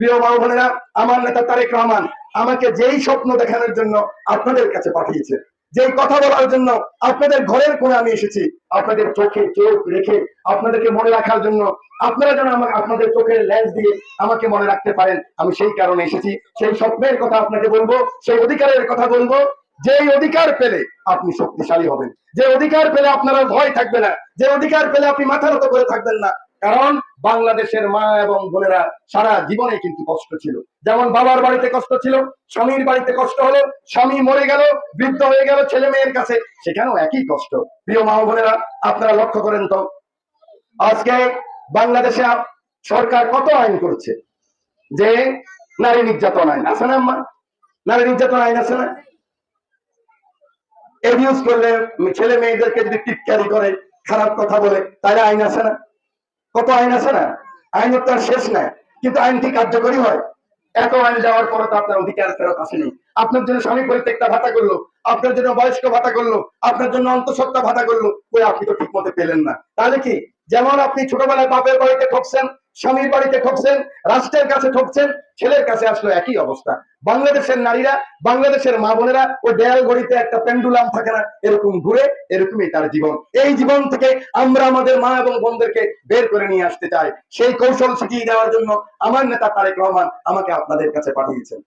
প্রিয় মা বোনেরা, আমার নেতা তারেক রহমান আমাকে যেই স্বপ্ন দেখানোর জন্য আপনাদের কাছে পাঠিয়েছে, যেই কথা বলার জন্য আপনাদের ঘরের কোণে আমি এসেছি, আপনাদের চোখে চোখ রেখে আপনাদেরকে মনে রাখার জন্য আপনারা যেন আমাকে, আপনাদের চোখের লেন্স দিয়ে আমাকে মনে রাখতে পারেন, আমি সেই কারণে এসেছি, সেই স্বপ্নের কথা আপনাকে বলব, সেই অধিকারের কথা বলব, যেই অধিকার পেলে আপনি শক্তিশালী হবেন, যে অধিকার পেলে আপনার ভয় থাকবে না, যে অধিকার পেলে আপনি মাথা নত করে থাকবেন না কারণ বাংলাদেশের মা এবং বোনেরা সারা জীবনে কিন্তু কষ্ট ছিল। যেমন বাবার বাড়িতে কষ্ট ছিল, স্বামীর বাড়িতে কষ্ট হলো, স্বামী মরে গেল, বৃদ্ধ হয়ে গেল, ছেলে মেয়ের কাছে, সেখানেও একই কষ্ট। প্রিয় মা বোনেরা, আপনারা লক্ষ্য করেন তো, আজকে বাংলাদেশে সরকার কত আইন করছে? যে নারী নির্যাতন আইন, আছে না আম্মা? নারী নির্যাতন আইন আছে না? এবিউজ করলে ছেলে মেয়েদেরকে যদি টিটকারি করে, খারাপ কথা বলে, তাহলে আইন আছে না? কত আইন আছে না? আইন তো শেষ নাই, কিন্তু আইনটি কার্যকরী হয়। এত আইন যাওয়ার পরে তো আপনার অধিকার ফেরত আসেনি। আপনার জন্য স্বামী পরিত্যক্তা ভাতা করল, আপনার জন্য বয়স্ক ভাতা করল, আপনার জন্য অন্তঃসত্ত্বা ভাতা করল ওই আপনি তো ঠিক মতো পেলেন না। তাহলে কি, যেমন আপনি ছোটবেলায় বাপের বাড়িতে ঠকছেন স্বামীর বাড়িতে ঠকছেন, রাষ্ট্রের কাছে ঠকছেন, ছেলের কাছে আসলো একই অবস্থা। বাংলাদেশের নারীরা, বাংলাদেশের মা বোনেরা ওই দেয়াল গড়িতে একটা পেন্ডুলাম থাকে না, এরকম ঘুরে, এরকমই তার জীবন। এই জীবন থেকে আমরা আমাদের মা এবং বোনদেরকে বের করে নিয়ে আসতে চাই। সেই কৌশল শিখিয়ে দেওয়ার জন্য আমার নেতা তারেক রহমান আমাকে আপনাদের কাছে পাঠিয়েছেন।